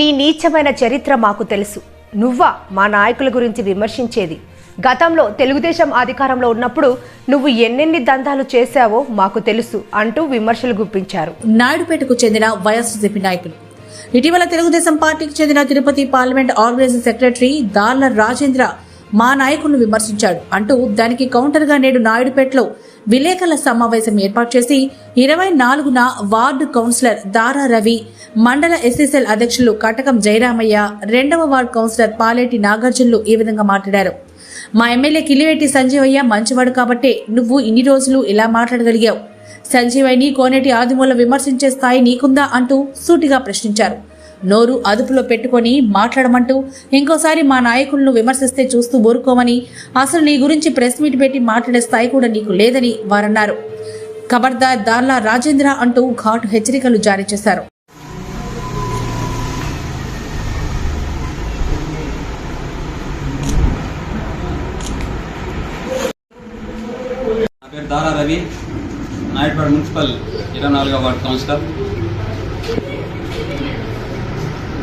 నీ నీచమైన చరిత్ర మాకు తెలుసు. నువ్వా మా నాయకుల గురించి విమర్శించేది. గతంలో తెలుగుదేశం అధికారంలో ఉన్నప్పుడు నువ్వు ఎన్నెన్ని దందాలు చేశావో మాకు తెలుసు అంటూ విమర్శలు గుప్పించారు. నాయుడుపేటకు చెందిన వైఎస్ఆర్సీపీ నాయకులు. ఇటీవల తెలుగుదేశం పార్టీకి చెందిన తిరుపతి పార్లమెంట్ ఆర్గనైజింగ్ సెక్రటరీ దార్ల రాజేంద్ర మా నాయకులను విమర్శించాడు అంటూ దానికి కౌంటర్గా నేడు నాయుడుపేటలో విలేకరుల సమావేశం ఏర్పాటు చేసి ఇరవై నాలుగున వార్డు కౌన్సిలర్ దారా రవి మండల ఎస్ఎస్ఎల్ అధ్యక్షులు కటకం జయరామయ్య రెండవ వార్డు కౌన్సిలర్ పాలేటి నాగార్జునులు ఈ విధంగా మాట్లాడారు. మా ఎమ్మెల్యే కిలివేటి సంజీవయ్య మంచివాడు కాబట్టే నువ్వు ఇన్ని రోజులు ఇలా మాట్లాడగలిగావు. సంజీవయ్యని కోనేటి ఆదిమూల విమర్శించే స్థాయి నీకుందా అంటూ సూటిగా ప్రశ్నించారు. నోరు అదుపులో పెట్టుకొని మాట్లాడమంటూ ఇంకోసారి మా నాయకులను విమర్శిస్తే చూస్తూ ఊరుకోమని అసలు నీ గురించి ప్రెస్ మీట్ పెట్టి మాట్లాడే స్థాయి కూడా నీకు లేదని వారన్నారు. ఖబర్దార్ దార్లా రాజేంద్ర అంటూ ఘాటు హెచ్చరికలు జారీ చేశారు. దారా రవి. నాయుడుపేట మున్సిపల్ ఇరవై నాలుగో వార్డు కౌన్సిలర్.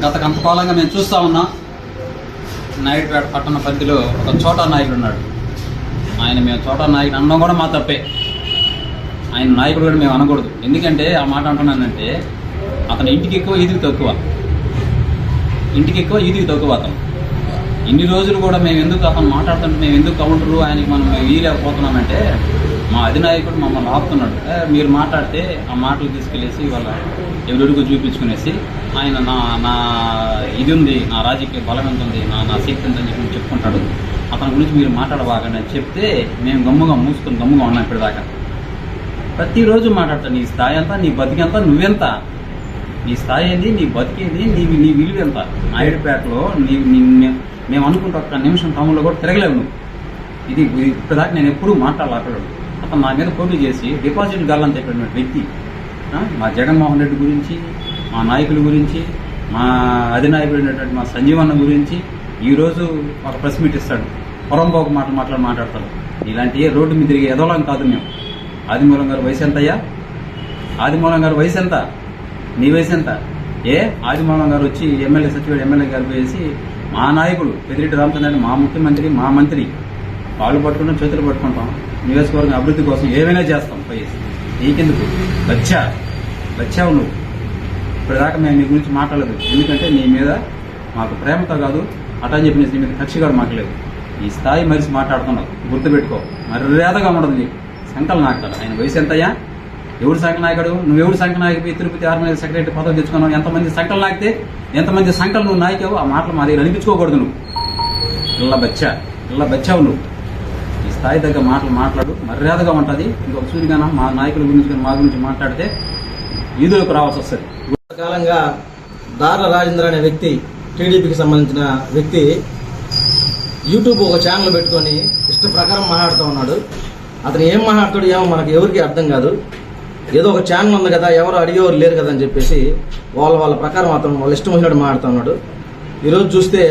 గత కొంతకాలంగా మేము చూస్తూ ఉన్నాం. నాయుడుపేట పట్టణ పరిధిలో ఒక చోటా నాయకుడు ఉన్నాడు. ఆయన మేము చోటా నాయకుడు అనడం కూడా మా తప్పే. ఆయన నాయకుడు కూడా మేము అనకూడదు. ఎందుకంటే ఆ మాట అంటున్నానంటే అతని ఇంటికి ఎక్కువ ఈదికి తక్కువ. ఇంటికి ఎక్కువ ఈదికి తక్కువ అతను. ఇన్ని రోజులు కూడా మేము ఎందుకు అతను మాట్లాడుతుంటే మేము ఎందుకు కౌంటరు? ఆయనకి మనం ఇవ్వలేకపోతున్నామంటే మా అధినాయకుడు మమ్మల్ని ఆపుతున్నాడు. మీరు మాట్లాడితే ఆ మాటలు తీసుకెళ్ళేసి వాళ్ళ ఎవరెడుగు చూపించుకునేసి ఆయన నా నా ఇది ఉంది నా రాజకీయ బలం ఎంత ఉంది నా నా శక్తి ఎంత అని చెప్పి చెప్పుకుంటాడు. అతని గురించి మీరు మాట్లాడబాగండి అని చెప్తే మేము గమ్ముగా మూసుకొని గమ్ముగా ఉన్నాం ఇప్పటిదాకా. ప్రతిరోజు మాట్లాడతాను నీ స్థాయి అంతా నీ బతికెంత నువ్వెంత? నీ స్థాయి ఏంది నీ బతికేది నీ నీ విలువ ఎంత? నాయుడుపేటలో నీ నీ మేము అనుకుంటే ఒక్క నిమిషం టౌన్లో కూడా తిరగలేవు నువ్వు. ఇది ఇప్పటిదాకా నేను ఎప్పుడూ మాట్లాడలేకపోయాడు అతను నా మీద పోటీ చేసి డిపాజిట్ గల్లని చెప్పినటువంటి వ్యక్తి. మా జగన్మోహన్ రెడ్డి గురించి మా నాయకుల గురించి మా అధినాయకుడైనటువంటి మా సంజీవన్న గురించి ఈరోజు ఒక ప్రెస్ మీట్ ఇస్తాడు. పొరంపోక మాటలు మాట్లాడి మాట్లాడతాడు. ఇలాంటి ఏ రోడ్డు మీద తిరిగి ఎదవలం కాదు మేము. ఆదిమూలం గారు వయసు ఎంతయ్యా? ఆదిమూలం గారు వయసు ఎంత? నీ వయసు ఎంత? ఏ? ఆదిమూలం గారు వచ్చి ఎమ్మెల్యే సచివుడు ఎమ్మెల్యే గారు వేసి మా నాయకుడు పెదిరెడ్డి రామచంద్ర మా ముఖ్యమంత్రి మా మంత్రి. కాళ్ళు పట్టుకుంటాం చేతులు పట్టుకుంటాం. నియోజకవర్గం అభివృద్ధి కోసం ఏమైనా చేస్తాం పోయేసి. నీకెందుకు? లచ్చా? లచ్చావు నువ్వు. ఇప్పటిదాకా మేము నీ గురించి మాట్లాడలేదు. ఎందుకంటే నీ మీద మాకు ప్రేమతో కాదు అటని చెప్పిన నీ మీద కక్షి కూడా మాట్లాడలేదు ఈ స్థాయి మరిసి మాట్లాడుతున్నావు. గుర్తుపెట్టుకో. మర్యాదగా ఉండదు నీకు. సంకల్ నాయకుడు. ఆయన వయసు ఎంతయ్యా? ఎవరు సంఘ నాయకుడు? నువ్వు ఎవరు సంఘ నాయకుడు తిరుపతి ఆర్మీ సెక్రటరీ పదవి తెచ్చుకున్నావు. ఎంతమంది సంకలు నాకితే ఎంతమంది సంకలు నువ్వు నాయకావు? ఆ మాటలు మా దగ్గర అనిపించుకోకూడదు నువ్వు. ఇళ్ళ బచ్చా. ఇళ్ళ బచ్చావు నువ్వు. స్థాయి దగ్గర మాటలు మాట్లాడు మర్యాదగా ఉంటుంది. ఇంకొక సూరిగానం మా నాయకుల గురించి కానీ మా గురించి మాట్లాడితే ఈదులకు రావాల్సి వస్తుంది. కాలంగా దార్ల రాజేంద్ర అనే వ్యక్తి టీడీపీకి సంబంధించిన వ్యక్తి యూట్యూబ్ ఒక ఛానల్ పెట్టుకొని ఇష్ట ప్రకారం మాట్లాడుతూ ఉన్నాడు. అతను ఏం మాట్లాడుతాడు ఏమో మనకి ఎవరికి అర్థం కాదు. ఏదో ఒక ఛానల్ ఉంది కదా ఎవరు అడిగేవారు లేరు కదా అని చెప్పేసి వాళ్ళ వాళ్ళ ప్రకారం అతను వాళ్ళ ఇష్టం వచ్చినట్టు మాట్లాడుతూ ఉన్నాడు. ఈరోజు చూస్తే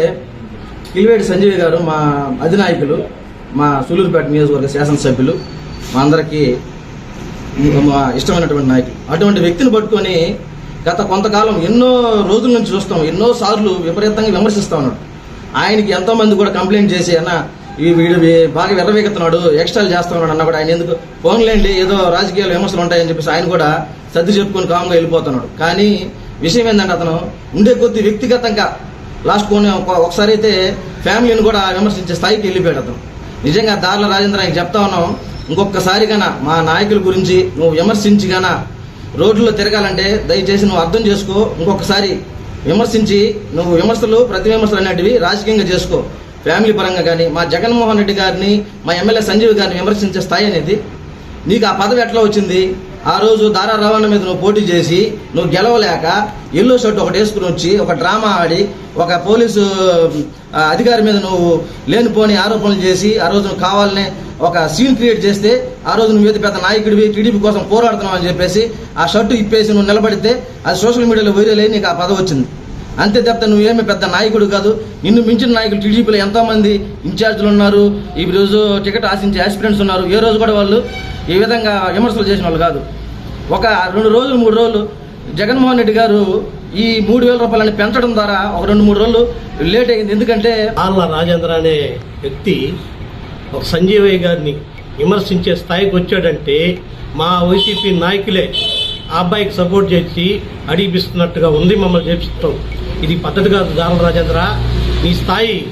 కిలివేటి సంజయ్ గారు మా అధినాయకులు మా సూలూరుపేట నియోజకవర్గ శాసనసభ్యులు మా అందరికీ ఇష్టమైనటువంటి నాయకులు. అటువంటి వ్యక్తిని పట్టుకొని గత కొంతకాలం ఎన్నో రోజుల నుంచి చూస్తాం ఎన్నో సార్లు విపరీతంగా విమర్శిస్తూ ఉన్నాడు. ఆయనకి ఎంతోమంది కూడా కంప్లైంట్ చేసి అన్న ఈ వీడు బాగా విరవేగుతున్నాడు ఎక్స్ట్రాలు చేస్తున్నాడు అన్న కూడా ఆయన ఎందుకు ఫోన్లేండి ఏదో రాజకీయాలు విమర్శలు ఉంటాయని చెప్పేసి ఆయన కూడా సర్ది చెప్పుకొని కామ్గా వెళ్ళిపోతున్నాడు. కానీ విషయం ఏంటంటే అతను ఉండే కొద్ది వ్యక్తిగతంగా లాస్ట్ కొన్ని ఒక- ఒకసారి అయితే ఫ్యామిలీని కూడా విమర్శించే స్థాయికి వెళ్ళిపోయాడు అతను. నిజంగా దార్ల రాజేంద్ర ఆయన చెప్తా ఉన్నాం ఇంకొకసారి కన్నా మా నాయకుల గురించి నువ్వు విమర్శించి గన రోడ్లలో తిరగాలంటే దయచేసి నువ్వు అర్థం చేసుకో ఇంకొకసారి విమర్శించి నువ్వు విమర్శలు ప్రతి విమర్శలు అనేటివి రాజకీయంగా చేసుకో. ఫ్యామిలీ పరంగా కానీ మా జగన్మోహన్ రెడ్డి గారిని మా ఎమ్మెల్యే సంజీవ్ గారిని విమర్శించే స్థాయి అనేది నీకు ఆ పదవి ఎట్లా వచ్చింది? ఆ రోజు దారా రవాణా మీద నువ్వు పోటీ చేసి నువ్వు గెలవలేక ఎల్లో షర్ట్ ఒకటి వేసుకుని వచ్చి ఒక డ్రామా ఆడి ఒక పోలీసు అధికారి మీద నువ్వు లేనిపోని ఆరోపణలు చేసి ఆ రోజు నువ్వు కావాలనే ఒక సీన్ క్రియేట్ చేస్తే ఆ రోజు నువ్వు ఏదో పెద్ద నాయకుడివి టీడీపీ కోసం పోరాడుతున్నావు అని చెప్పేసి ఆ షర్టు ఇప్పేసి నువ్వు నిలబడితే అది సోషల్ మీడియాలో వైరల్ అయ్యి నీకు ఆ పదవి వచ్చింది. అంతే తప్ప నువ్వేమి పెద్ద నాయకుడు కాదు. నిన్ను మించిన నాయకులు టీడీపీలో ఎంతోమంది ఇన్ఛార్జీలు ఉన్నారు. ఈ రోజు టికెట్ ఆశించే ఆస్పిరెంట్స్ ఉన్నారు. ఏ రోజు కూడా వాళ్ళు ఈ విధంగా విమర్శలు చేసిన వాళ్ళు కాదు. ఒక రెండు రోజులు మూడు రోజులు జగన్మోహన్ రెడ్డి గారు ఈ మూడు వేల రూపాయలని పెంచడం ద్వారా ఒక రెండు మూడు రోజులు లేట్ అయింది. ఎందుకంటే ఆళ్ళ రాజేంద్ర అనే వ్యక్తి ఒక సంజీవయ్య గారిని విమర్శించే స్థాయికి వచ్చాడంటే మా వైసీపీ నాయకులే ఆ అబ్బాయికి సపోర్ట్ చేసి అడిగిపిస్తున్నట్టుగా ఉంది మమ్మల్ని చేపిస్తాం ఇది పద్ధతి కాదు దారుల రాజేంద్ర. నీ స్థాయి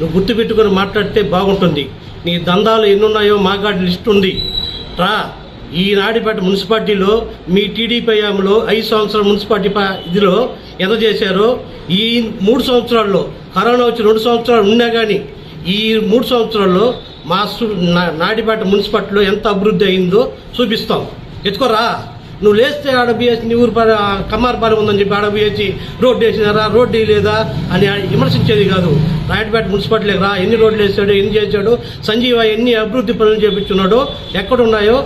నువ్వు గుర్తుపెట్టుకొని మాట్లాడితే బాగుంటుంది. నీ దందాలు ఎన్నున్నాయో మాగాడి లిస్ట్ ఉంది. రా ఈ మున్సిపాలిటీలో మీ టీడీపీ హయాంలో ఐదు సంవత్సరాల మున్సిపాలిటీ ఇదిలో ఎంత చేశారో ఈ మూడు సంవత్సరాల్లో కరోనా వచ్చి రెండు సంవత్సరాలు ఉన్నా కానీ ఈ మూడు సంవత్సరాల్లో మా నా- నాడిపేట మున్సిపాలిటీలో ఎంత అభివృద్ధి అయిందో చూపిస్తాం. ఎత్తుకోరా. నువ్వు లేస్తే ఆడ బిఎస్ నీ ఊరు పడ కమ్మారపాలెం ఉందని చెప్పి ఆడ బిఎస్సి రోడ్డు వేసినారా రోడ్డు లేదా అని విమర్శించేది కాదు. రాయటపేట మున్సిపాలిటీకి రా ఎన్ని రోడ్లు వేసాడు ఎన్ని చేశాడు సంజీవ ఎన్ని అభివృద్ధి పనులు చేపించున్నాడు ఎక్కడ ఉన్నాయో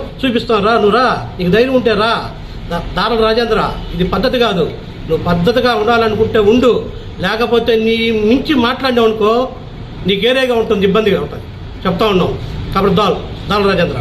రా నువ్వు రా నీకు ధైర్యం ఉంటే రా. దా- రాజేంద్ర ఇది పద్ధతి కాదు. నువ్వు పద్ధతిగా ఉండాలనుకుంటే ఉండు. లేకపోతే నీ మించి మాట్లాడినావు అనుకో నీకు ఏరేగా ఉంటుంది ఇబ్బందిగా ఉంటుంది. చెప్తా ఉన్నాం. కాబట్టి దాల్ దాల్ రాజేంద్ర.